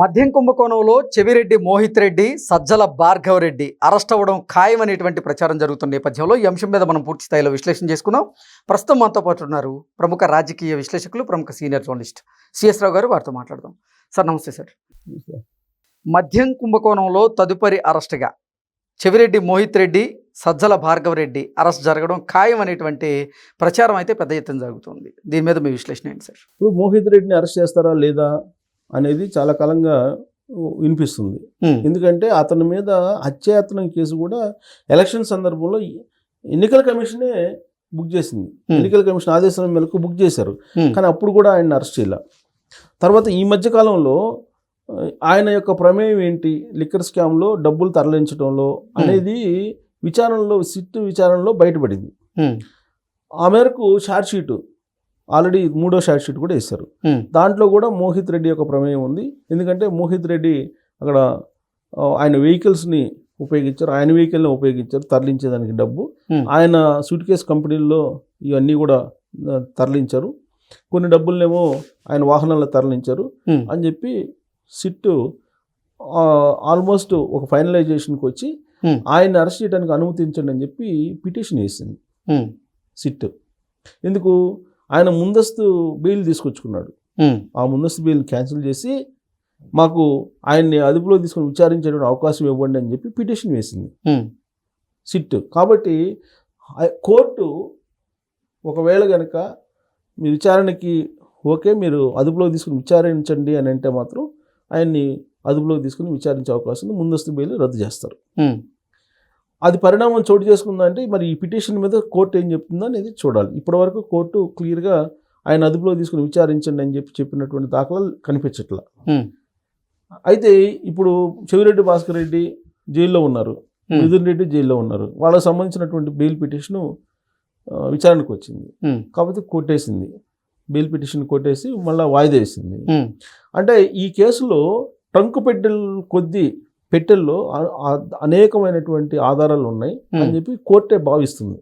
మద్యం కుంభకోణంలో చెవిరెడ్డి మోహిత్ రెడ్డి సజ్జల భార్గవ్ రెడ్డి అరెస్ట్ అవ్వడం ఖాయమనేటువంటి ప్రచారం జరుగుతున్న నేపథ్యంలో ఈ అంశం మీద మనం పూర్తి స్థాయిలో విశ్లేషణ చేసుకుందాం. ప్రస్తుతం మనతో పాటు ఉన్నారు ప్రముఖ రాజకీయ విశ్లేషకులు ప్రముఖ సీనియర్ జర్నలిస్ట్ సిఎస్ రావు గారు. వారితో మాట్లాడదాం. సార్ నమస్తే సార్. మద్యం కుంభకోణంలో తదుపరి అరెస్ట్గా చెవిరెడ్డి మోహిత్ రెడ్డి సజ్జల భార్గవ్ రెడ్డి అరెస్ట్ జరగడం ఖాయం అనేటువంటి ప్రచారం అయితే పెద్ద ఎత్తున జరుగుతుంది. దీని మీద మీ విశ్లేషణ ఏంటి సార్? ఇప్పుడు మోహిత్ రెడ్డిని అరెస్ట్ చేస్తారా లేదా? అనేది చాలా కాలంగా వినిపిస్తుంది. ఎందుకంటే అతని మీద హత్యాయత్నం కేసు కూడా ఎలక్షన్ సందర్భంలో ఎన్నికల కమిషనే బుక్ చేసింది. ఎన్నికల కమిషన్ ఆదేశం మేరకు బుక్ చేశారు. కానీ అప్పుడు కూడా ఆయన అరెస్ట్ చేయాల. తర్వాత ఈ మధ్య కాలంలో ఆయన యొక్క ప్రమేయం ఏంటి? లిక్కర్ స్కామ్లో డబ్బులు తరలించడంలో అనేది విచారణలో సిట్ విచారణలో బయటపడింది. ఆ మేరకు షార్ట్ షీట్ ఆల్రెడీ మూడో షార్ట్ షీట్ కూడా ఇస్తారు దాంట్లో కూడా మోహిత్ రెడ్డి యొక్క ప్రమేయం ఉంది. ఎందుకంటే మోహిత్ రెడ్డి అక్కడ ఆయన వెహికల్స్ని ఉపయోగించారు. ఆయన వెహికల్ని ఉపయోగించారు తరలించేదానికి డబ్బు. ఆయన సూట్ కేస్ కంపెనీల్లో ఇవన్నీ కూడా తరలించారు. కొన్ని డబ్బులనేమో ఆయన వాహనాల్లో తరలించారు అని చెప్పి సిట్ ఆల్మోస్ట్ ఒక ఫైనలైజేషన్కి వచ్చి. ఆయన్ని అరెస్ట్ చేయడానికి అనుమతించండి అని చెప్పి పిటిషన్ వేసింది. సిట్ ఎందుకు? ఆయన ముందస్తు బెయిల్ తీసుకొచ్చుకున్నాడు. ఆ ముందస్తు బెయిల్ క్యాన్సిల్ చేసి మాకు ఆయన్ని అదుపులో తీసుకొని విచారించేటువంటి అవకాశం ఇవ్వండి అని చెప్పి పిటిషన్ వేసింది. సిట్. కాబట్టి కోర్టు ఒకవేళ కనుక మీ విచారణకి ఓకే మీరు అదుపులో తీసుకుని విచారించండి అని అంటే మాత్రం ఆయన్ని అదుపులోకి తీసుకుని విచారించే అవకాశం ముందస్తు బెయిల్ రద్దు చేస్తారు. అది పరిణామం చోటు చేసుకుందంటే మరి ఈ పిటిషన్ మీద కోర్టు ఏం చెప్తుందో అనేది చూడాలి. ఇప్పటివరకు కోర్టు క్లియర్గా ఆయన అదుపులో తీసుకుని విచారించండి అని చెప్పి చెప్పినటువంటి దాఖలాలు కనిపించట్లా. అయితే ఇప్పుడు చెవిరెడ్డి భాస్కర్ రెడ్డి జైల్లో ఉన్నారు. మిథున్ రెడ్డి జైల్లో ఉన్నారు. వాళ్ళకి సంబంధించినటువంటి బెయిల్ పిటిషను విచారణకు వచ్చింది. కాకపోతే కొట్టేసింది. బెయిల్ పిటిషన్ కొట్టేసి మళ్ళీ వాయిదా వేసింది. అంటే ఈ కేసులో ట్రంక్ పెట్టెల కొద్ది పెట్టెల్లో అనేకమైనటువంటి ఆధారాలు ఉన్నాయి అని. చెప్పి కోర్టే భావిస్తుంది.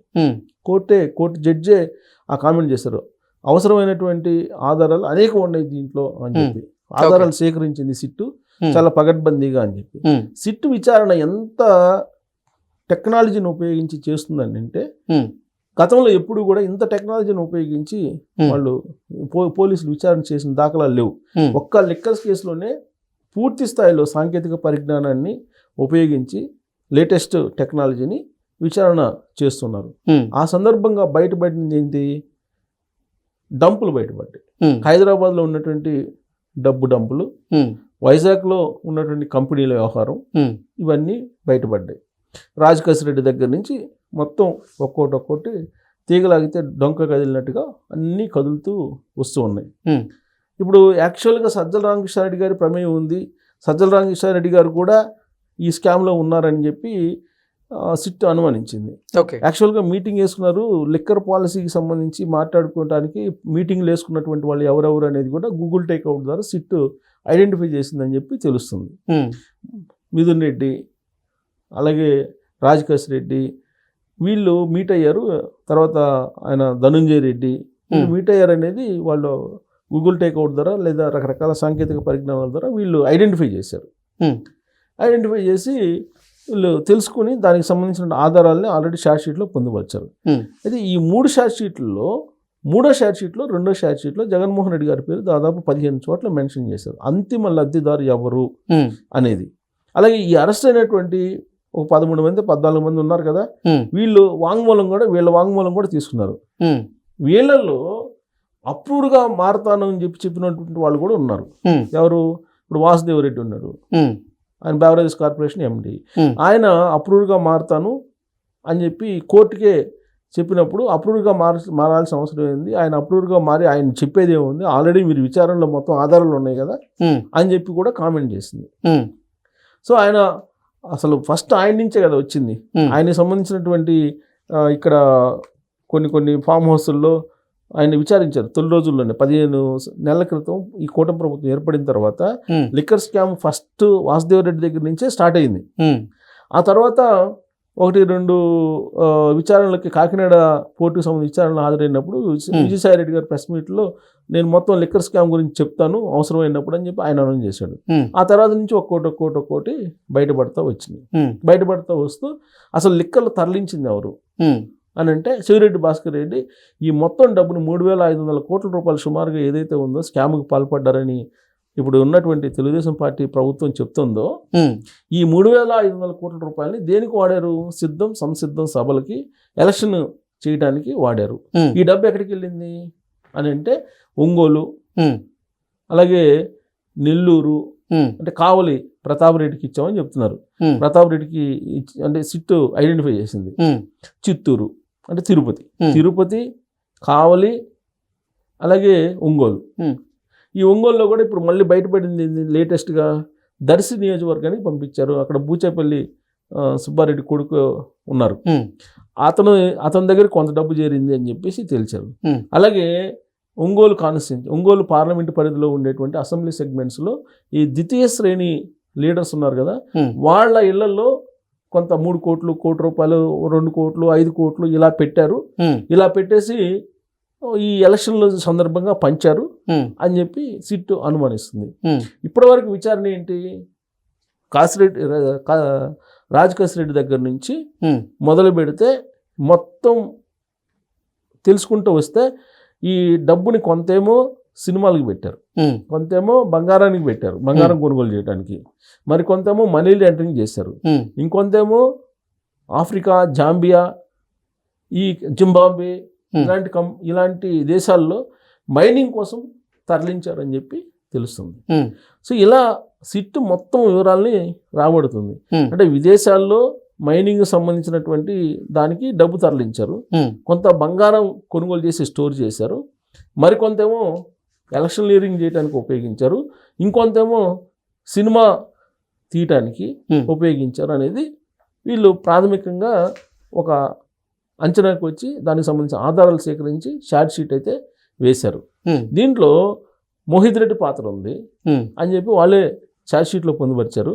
కోర్టే కోర్టు జడ్జే ఆ కామెంట్ చేశారు. అవసరమైనటువంటి ఆధారాలు అనేకం ఉన్నాయి దీంట్లో అని. చెప్పి. ఆధారాలు సేకరించింది సిట్టు చాలా పగడ్బందీగా అని చెప్పి. సిట్టు విచారణ ఎంత టెక్నాలజీని ఉపయోగించి చేస్తుందని అంటే గతంలో ఎప్పుడు కూడా ఇంత టెక్నాలజీని ఉపయోగించి వాళ్ళు పో పోలీసులు విచారణ చేసిన దాఖలాలు లేవు. ఒక్క లిక్కర్స్ కేసులోనే పూర్తి స్థాయిలో సాంకేతిక పరిజ్ఞానాన్ని ఉపయోగించి లేటెస్ట్ టెక్నాలజీని విచారణ చేస్తున్నారు. ఆ సందర్భంగా బయటపడింది ఏంటి? డంపులు బయటపడ్డాయి హైదరాబాద్లో ఉన్నటువంటి డబ్బు డంపులు వైజాగ్లో ఉన్నటువంటి కంపెనీల వ్యవహారం ఇవన్నీ బయటపడ్డాయి రెడ్డి దగ్గర నుంచి మొత్తం ఒక్కోటి ఒక్కోటి తీగలాగితే డొంక కదిలినట్టుగా అన్నీ కదులుతూ వస్తూ ఉన్నాయి. ఇప్పుడు యాక్చువల్గా సజ్జల రామకృష్ణారెడ్డి గారి ప్రమేయం ఉంది. సజ్జల రామకృష్ణారెడ్డి గారు కూడా ఈ స్కామ్లో ఉన్నారని చెప్పి సిట్ అనుమానించింది. ఓకే. యాక్చువల్గా మీటింగ్ వేసుకున్నారు. లిక్కర్ పాలసీకి సంబంధించి మాట్లాడుకోవడానికి మీటింగ్లు వేసుకున్నటువంటి వాళ్ళు ఎవరెవరు అనేది కూడా గూగుల్ టేక్అవుట్ ద్వారా సిట్ ఐడెంటిఫై చేసిందని చెప్పి తెలుస్తుంది. మిథున్ రెడ్డి అలాగే రాజకేశ్ రెడ్డి వీళ్ళు మీట్ అయ్యారు. తర్వాత ఆయన ధనుంజయ రెడ్డి. మీట్ అయ్యారు అనేది వాళ్ళు గూగుల్ టేక్అవుట్ ద్వారా లేదా రకరకాల సాంకేతిక పరిజ్ఞానాల ద్వారా వీళ్ళు ఐడెంటిఫై చేశారు. ఐడెంటిఫై చేసి వీళ్ళు తెలుసుకుని దానికి సంబంధించిన ఆధారాలని ఆల్రెడీ షార్ట్ షీట్లో పొందుపరిచారు. అయితే ఈ మూడు షార్ట్ షీట్లలో మూడో షార్ట్ షీట్లో రెండో షార్ట్ షీట్లో జగన్మోహన్ రెడ్డి గారి పేరు దాదాపు పదిహేను చోట్ల మెన్షన్ చేశారు. అంతిమ లబ్ధిదారు ఎవరు అనేది. అలాగే ఈ అరెస్ట్ అయినటువంటి ఒక పదమూడు మంది పద్నాలుగు మంది ఉన్నారు కదా వీళ్ళు వాంగ్మూలం కూడా వీళ్ళ వాంగ్మూలం కూడా తీసుకున్నారు. వీళ్ళల్లో అప్రూవ్డ్గా మారతాను అని చెప్పి చెప్పినటువంటి వాళ్ళు కూడా ఉన్నారు. ఎవరు? ఇప్పుడు వాసుదేవ్ రెడ్డి ఉన్నారు ఆయన బెవరేజ్ కార్పొరేషన్ ఎండి. ఆయన అప్రూవ్డ్గా మారుతాను అని చెప్పి కోర్టుకే చెప్పినప్పుడు అప్రూవ్డ్గా మార మారాల్సిన అవసరం ఏంది? ఆయన అప్రూవ్డ్గా మారి ఆయన చెప్పేది ఏముంది? ఆల్రెడీ మీరు విచారణలో మొత్తం ఆధారాలు ఉన్నాయి కదా? అని చెప్పి కూడా కామెంట్ చేసింది. సో ఆయన అసలు ఫస్ట్ ఆయన నుంచే కదా వచ్చింది. ఆయనకి సంబంధించినటువంటి ఇక్కడ కొన్ని కొన్ని ఫామ్ హౌస్ల్లో ఆయన విచారించారు. తొలి రోజుల్లోనే పదిహేను నెలల క్రితం ఈ కూటమి ప్రభుత్వం ఏర్పడిన తర్వాత liquor scam first Vasudev Reddy దగ్గర నుంచే స్టార్ట్ అయింది. ఆ తర్వాత ఒకటి రెండు విచారణలకి కాకినాడ పోర్టుకు సంబంధించి విచారణలు హాజరైనప్పుడు విజ-. విజయసాయి రెడ్డి గారి ప్రెస్ మీట్లో నేను మొత్తం లిక్కర్ స్కామ్ గురించి చెప్తాను అవసరమైనప్పుడు అని చెప్పి ఆయన అనౌన్స్ చేశాడు. ఆ తర్వాత నుంచి ఒక్కోటి ఒక్కోటి ఒక్కోటి బయటపడతా వచ్చింది. బయటపడతా వస్తూ అసలు లిక్కర్లు తరలించింది ఎవరు? అని అంటే శివరెడ్డి భాస్కర్ రెడ్డి ఈ మొత్తం డబ్బును మూడు వేల ఐదు వందల కోట్ల రూపాయలు సుమారుగా ఏదైతే ఉందో స్కామ్కి పాల్పడ్డారని ఇప్పుడు ఉన్నటువంటి తెలుగుదేశం పార్టీ ప్రభుత్వం చెప్తుందో ఈ మూడు వేల ఐదు వందల కోట్ల రూపాయలని దేనికి వాడారు? సిద్ధం సంసిద్ధం సభలకి ఎలక్షన్ చేయడానికి వాడారు. ఈ డబ్బు ఎక్కడికి వెళ్ళింది? అని అంటే ఒంగోలు అలాగే నెల్లూరు అంటే కావలి ప్రతాప్ రెడ్డికి ఇచ్చామని చెప్తున్నారు. ప్రతాప్ రెడ్డికి అంటే సిట్టు ఐడెంటిఫై చేసింది. చిత్తూరు. అంటే తిరుపతి. తిరుపతి కావలి అలాగే ఒంగోలు. ఈ ఒంగోలులో కూడా ఇప్పుడు మళ్ళీ బయటపడింది లేటెస్ట్గా దర్శి నియోజకవర్గానికి పంపించారు. అక్కడ బూచేపల్లి సుబ్బారెడ్డి కొడుకు ఉన్నారు. అతను అతని దగ్గర కొంత డబ్బు చేరింది అని చెప్పేసి తెలిసారు. అలాగే ఒంగోలు కాన్స్టిట్యూన్సీ ఒంగోలు పార్లమెంటు పరిధిలో ఉండేటువంటి అసెంబ్లీ సెగ్మెంట్స్లో ఈ ద్వితీయ శ్రేణి లీడర్స్ ఉన్నారు కదా? వాళ్ళ ఇళ్ళలో కొంత మూడు కోట్లు కోటి రూపాయలు రెండు కోట్లు ఐదు కోట్లు ఇలా పెట్టారు. ఇలా పెట్టేసి ఈ ఎలక్షన్ల సందర్భంగా పంచారు అని చెప్పి సిట్టు అనుమానిస్తుంది. ఉమ్, ఇప్పటివరకు విచారణ ఏంటి? కాసిరెడ్డి రా- కా- రాజ్ కాసిరెడ్డి దగ్గర నుంచి మొదలు పెడితే మొత్తం తెలుసుకుంటూ వస్తే ఈ డబ్బుని కొంతేమో సినిమాలకు పెట్టారు. కొంతేమో బంగారానికి పెట్టారు. బంగారం కొనుగోలు చేయడానికి. మరి కొంతేమో మనీ లాండరింగ్ చేశారు. ఇంకొంతేమో ఆఫ్రికా జాంబియా ఈ జింబాబ్వే. ఇలాంటి కం ఇలాంటి దేశాల్లో మైనింగ్ కోసం తరలించారని చెప్పి తెలుస్తుంది. సో ఇలా సిట్ మొత్తం వివరాల్ని రాబడుతుంది. అంటే విదేశాల్లో మైనింగ్ సంబంధించినటువంటి దానికి డబ్బు తరలించారు. కొంత బంగారం కొనుగోలు చేసి స్టోర్ చేశారు. మరికొంతేమో ఎలక్షన్ లీరింగ్ చేయడానికి ఉపయోగించారు. ఇంకొంతేమో సినిమా తీయటానికి ఉపయోగించారు అనేది వీళ్ళు ప్రాథమికంగా ఒక అంచనాకు వచ్చి దానికి సంబంధించిన ఆధారాలు సేకరించి షార్ట్ షీట్ అయితే వేశారు. దీంట్లో మోహిత్ రెడ్డి పాత్ర ఉంది అని చెప్పి వాళ్ళే షార్ట్ షీట్లో పొందుపరిచారు.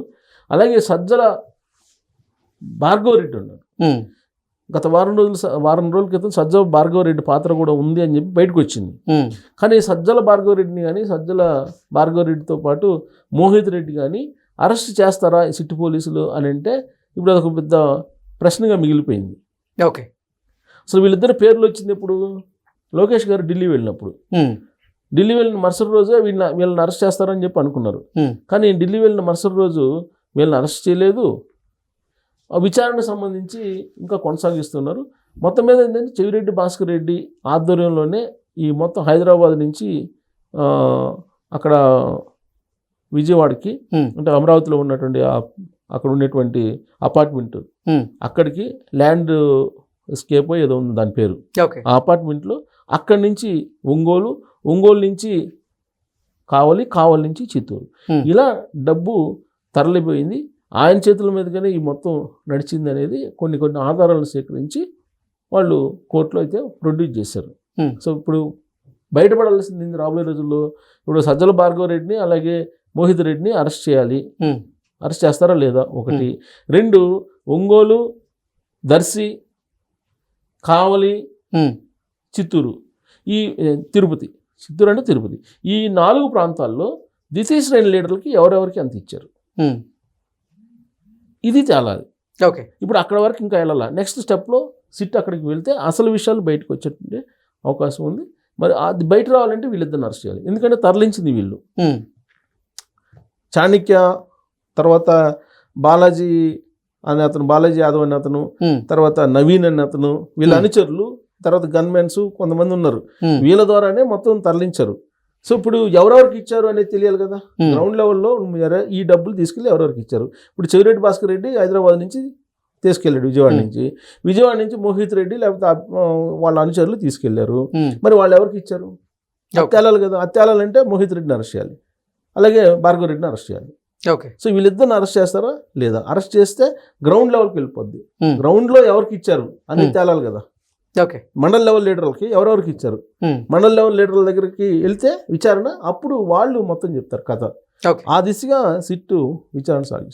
అలాగే సజ్జల భార్గవ రెడ్డి ఉన్నారు గత వారం రోజులు వారం రోజుల క్రితం సజ్జల భార్గవ రెడ్డి పాత్ర కూడా ఉంది అని చెప్పి బయటకు వచ్చింది. కానీ సజ్జల భార్గవ రెడ్డిని కానీ సజ్జల భార్గవ రెడ్డితో పాటు మోహిత్ రెడ్డి కానీ అరెస్ట్ చేస్తారా సిటీ పోలీసులు అని అంటే ఇప్పుడు అదొక పెద్ద ప్రశ్నగా మిగిలిపోయింది. ఓకే. అసలు వీళ్ళిద్దరి పేర్లు వచ్చింది ఎప్పుడు? లోకేష్ గారు ఢిల్లీ వెళ్ళినప్పుడు. ఢిల్లీ వెళ్ళిన మరుసటి రోజే వీళ్ళ వీళ్ళని అరెస్ట్ చేస్తారని చెప్పి అనుకున్నారు. కానీ ఢిల్లీ వెళ్ళిన మరుసటి రోజు వీళ్ళని అరెస్ట్ చేయలేదు. ఆ విచారణకు సంబంధించి ఇంకా కొనసాగిస్తున్నారు. మొత్తం మీద ఏంటంటే చెవిరెడ్డి భాస్కర్ రెడ్డి ఆధ్వర్యంలోనే ఈ మొత్తం హైదరాబాద్ నుంచి అక్కడ విజయవాడకి అంటే అమరావతిలో ఉన్నటువంటి అక్కడ ఉన్నటువంటి అపార్ట్మెంట్ అక్కడికి ల్యాండ్ స్కేప్ ఏదో ఉంది దాని పేరు. ఆ అపార్ట్మెంట్లో అక్కడి నుంచి ఒంగోలు ఒంగోలు నుంచి కావలి కావలి నుంచి చిత్తూరు. ఇలా డబ్బు తరలిపోయింది. ఆయన చేతుల మీదుగానే ఈ మొత్తం నడిచింది అనేది కొన్ని కొన్ని ఆధారాలను సేకరించి వాళ్ళు కోర్టులో అయితే ప్రొడ్యూస్ చేశారు. సో ఇప్పుడు బయటపడాల్సింది రాబోయే రోజుల్లో ఇప్పుడు సజ్జల భార్గవ రెడ్డిని అలాగే మోహిత్ రెడ్డిని అరెస్ట్ చేయాలి. అరెస్ట్ చేస్తారా లేదా? ఒకటి. రెండు ఒంగోలు దర్శి కావలి చిత్తూరు. ఈ తిరుపతి. చిత్తూరు అంటే తిరుపతి. ఈ నాలుగు ప్రాంతాల్లో ద్వితీయ శ్రేణి లీడర్లకి ఎవరెవరికి అంత ఇచ్చారు? ఇది తేలాలి. ఓకే. ఇప్పుడు అక్కడ వరకు ఇంకా వెళ్ళాల? నెక్స్ట్ స్టెప్లో సిట్ అక్కడికి వెళ్తే అసలు విషయాలు బయటకు వచ్చేటువంటి అవకాశం ఉంది. మరి అది బయట రావాలంటే వీళ్ళిద్దరిని అరెస్ట్ చేయాలి. ఎందుకంటే తరలించింది వీళ్ళు. చాణక్య తర్వాత బాలాజీ అనే అతను బాలాజీ యాదవ్ అనే అతను తర్వాత నవీన్ అనే అతను వీళ్ళ. అనుచరులు తర్వాత గన్మెన్స్ కొంతమంది ఉన్నారు. వీళ్ళ ద్వారానే మొత్తం తరలించారు. సో ఇప్పుడు ఎవరెవరికి ఇచ్చారు అనేది తెలియాలి కదా? గ్రౌండ్ లెవెల్లో మీరు ఈ డబ్బులు తీసుకెళ్ళి ఎవరెవరికి ఇచ్చారు? ఇప్పుడు చెవిరెడ్డి భాస్కర్ రెడ్డి హైదరాబాద్ నుంచి తీసుకెళ్ళాడు విజయవాడ Hmm. నుంచి. విజయవాడ నుంచి మోహిత్ రెడ్డి లేకపోతే వాళ్ళ అనుచరులు తీసుకెళ్ళారు ఉమ్, మరి వాళ్ళు ఎవరికి ఇచ్చారు? తేలాలి కదా. అది తేలాలంటే మోహిత్ రెడ్డిని అరెస్ట్ చేయాలి. అలాగే భార్గవ రెడ్డిని అరెస్ట్ చేయాలి. ఓకే సో వీళ్ళిద్దరిని అరెస్ట్ చేస్తారా? లేదా? అరెస్ట్ చేస్తే గ్రౌండ్ లెవెల్కి వెళ్ళిపోద్ది. Hmm. గ్రౌండ్లో ఎవరికి ఇచ్చారు? Hmm. తేలాలి కదా. ఓకే. మండల్ లెవెల్ లీడర్లకి ఎవరెవరికి ఇచ్చారు? మండల్ లెవెల్ లీడర్ల దగ్గరికి వెళ్తే విచారణ అప్పుడు వాళ్ళు మొత్తం చెప్తారు కథ. ఆ దిశగా సిట్టు విచారణ సాగిస్తారు